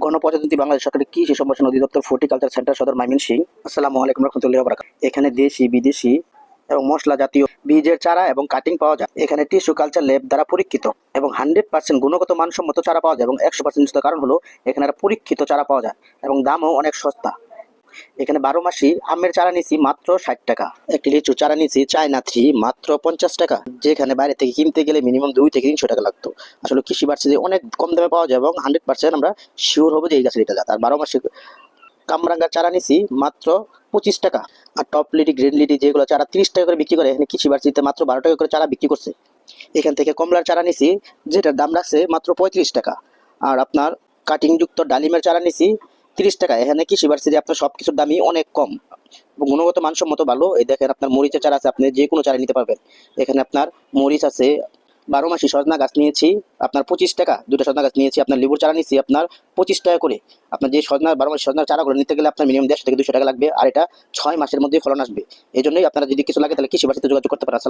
গণপ্রজাতন্ত্রী বাংলাদেশ সরকারের কৃষি সম্প্রসারণ অধিদপ্তর ফর্টিকালচার সেন্টার সদর মাইমিন সিং আসসালামু আলাইকুম রহমতুল্লাহ বরাকাত এখানে দেশি, বিদেশি এবং মশলা জাতীয় বীজের চারা এবং কাটিং পাওয়া যায়। এখানে টিস্যু কালচার ল্যাব দ্বারা পরীক্ষিত এবং হান্ড্রেড পার্সেন্ট গুণগত মানসম্মত চারা পাওয়া যায় এবং একশো পার্সেন্ট কারণ হলো এখানে পরীক্ষিত চারা পাওয়া যায় এবং দামও অনেক সস্তা। এখানে বারো মাসি আমের চারা নিছি মাত্র ষাট টাকা। একটি লিচু চারা নিছি চায়না থ্রি মাত্র পঞ্চাশ টাকা। যেখানে বাইরে থেকে কিনতে গেলে মিনিমাম দুই থেকে তিনশো টাকা লাগতো। আসলে কৃষি বাড়ছে অনেক কম দামে পাওয়া যায় এবং হান্ড্রেড পার্সেন্ট আমরা শিওর হব যে এই গাছের আর বারো মাসে কামরাঙ্গার চারা নিছি মাত্র পঁচিশ টাকা। আর টপ লিডি গ্রিন লিডি যেগুলো চারা তিরিশ টাকা করে বিক্রি করে, এখানে কৃষি বাড়ছিতে মাত্র বারো টাকা করে চারা বিক্রি করছে। এখান থেকে কমলার চারা নিছি, যেটার দাম রাখছে মাত্র পঁয়ত্রিশ টাকা। আর আপনার কাটিং যুক্ত ডালিমের চারা নিছি তিরিশ টাকা। এখানে কৃষি বাড়ছিতে আপনার সব কিছুর দামই অনেক কম। এবং গুণগত মানসম্মত ভালো। এই দেখেন আপনার মরিচের চারা আছে, আপনি যে কোনো চারা নিতে পারবেন। এখানে আপনার মরিচ আছে, বারো মাসি সজনা গাছ নিয়েছি, আপনার পঁচিশ টাকা দুটো সজনা গাছ নিয়েছি, আপনার লেবুর চারা নিয়েছি, আপনার পঁচিশ টাকা করে। আপনার যে সজনা, বারো মাসি সজনার চারাগুলো নিতে গেলে আপনার মিনিমাম দেড়শো থেকে দুশো টাকা লাগবে, আর এটা ছয় মাসের মধ্যে ফলন আসবে। এই জন্যই আপনারা যদি কিছু লাগে তাহলে কৃষি বাড়িতে যোগাযোগ করতে পারেন।